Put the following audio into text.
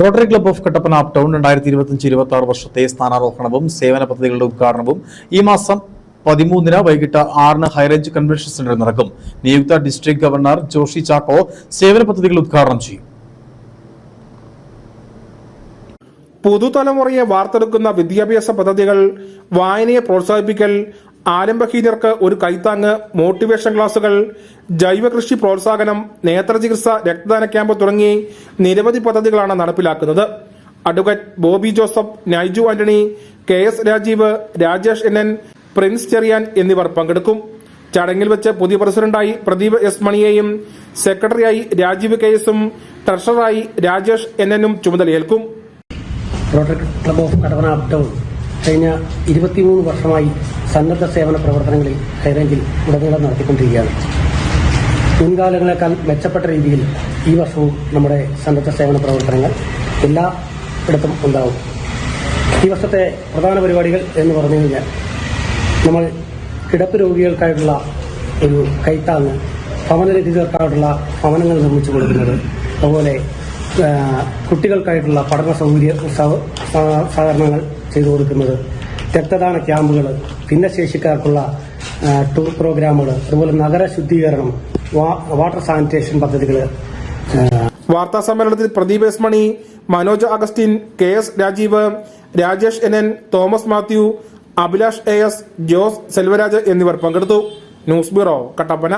Rotary club of Kattappana up town രണ്ടായിരത്തി ഇരുപത്തിയഞ്ച് ഇരുപത്തി ആറ് വർഷത്തെ സ്ഥാനാരോഹണവും സേവന പദ്ധതികളുടെ ഉദ്ഘാടനവും ഈ മാസം പതിമൂന്നിന് വൈകിട്ട് ആറിന് ഹൈറേഞ്ച് കൺവെൻഷൻ സെന്ററിൽ നടക്കും. നിയുക്ത ഡിസ്ട്രിക്ട് ഗവർണർ ജോഷി ചാക്കോ സേവന പദ്ധതികൾ ഉദ്ഘാടനം ചെയ്യും. പുതുതലമുറയെ വാർത്തെടുക്കുന്ന വിദ്യാഭ്യാസ പദ്ധതികൾ വായനയെ പ്രോത്സാഹിപ്പിക്കൽ ആരംഭഹീനർക്ക് ഒരു കൈത്താങ്ങ് മോട്ടിവേഷൻ ക്ലാസുകൾ ജൈവകൃഷി പ്രോത്സാഹനം നേത്രചികിത്സ രക്തദാന ക്യാമ്പ് തുടങ്ങി നിരവധി പദ്ധതികളാണ് നടപ്പിലാക്കുന്നത്. Advocate Bobby Joseph Naiju Antony K S Rajeev Rajesh N N Prince Cherian എന്നിവർ പങ്കെടുക്കും. ചടങ്ങിൽ വെച്ച് പുതിയ പ്രസിഡന്റായി പ്രദീപ് എസ് മണിയെയും സെക്രട്ടറിയായി രാജീവ് കെ എസും ട്രഷററായി രാജേഷ് എൻ എനും ചുമതലയേൽക്കും. റോട്ടറി ക്ലബ് ഓഫ് കടവന അപ്ഡൌൺ കഴിഞ്ഞ ഇരുപത്തിമൂന്ന് വർഷമായി സന്നദ്ധ സേവന പ്രവർത്തനങ്ങളിൽ ഹൈറേഞ്ചിൽ ഉടനീളം നടത്തിക്കൊണ്ടിരിക്കുകയാണ്. മുൻകാലങ്ങളെക്കാൾ മെച്ചപ്പെട്ട രീതിയിൽ ഈ വർഷവും നമ്മുടെ സന്നദ്ധ സേവന പ്രവർത്തനങ്ങൾ എല്ലാ ഇടത്തും ഉണ്ടാവും. ഈ വർഷത്തെ പ്രധാന പരിപാടികൾ എന്ന് പറഞ്ഞു കഴിഞ്ഞാൽ നമ്മൾ കിടപ്പ് രോഗികൾക്കായിട്ടുള്ള ഒരു കൈത്താങ്ങ് ഭവനരഹിതർക്കായിട്ടുള്ള ഭവനങ്ങൾ നിർമ്മിച്ചു കൊടുക്കുന്നത് അതുപോലെ കുട്ടികൾക്കായിട്ടുള്ള പഠന സൗകര്യ സഹ- സഹ- സഹകരണങ്ങൾ ചെയ്തു കൊടുക്കുന്നത് രക്തദാന ക്യാമ്പുകൾ ഭിന്നശേഷിക്കാർക്കുള്ള ടൂർ പ്രോഗ്രാമുകൾ അതുപോലെ നഗര ശുദ്ധീകരണം വാട്ടർ സാനിറ്റേഷൻ പദ്ധതികൾ വാർത്താ സമ്മേളനത്തിൽ Pradeep S Mani Manoj Augustine K S Rajeev Rajesh N N Thomas Mathew Abhilash A S Jose Selvaraj എന്നിവർ പങ്കെടുത്തു. News bureau Kattappana.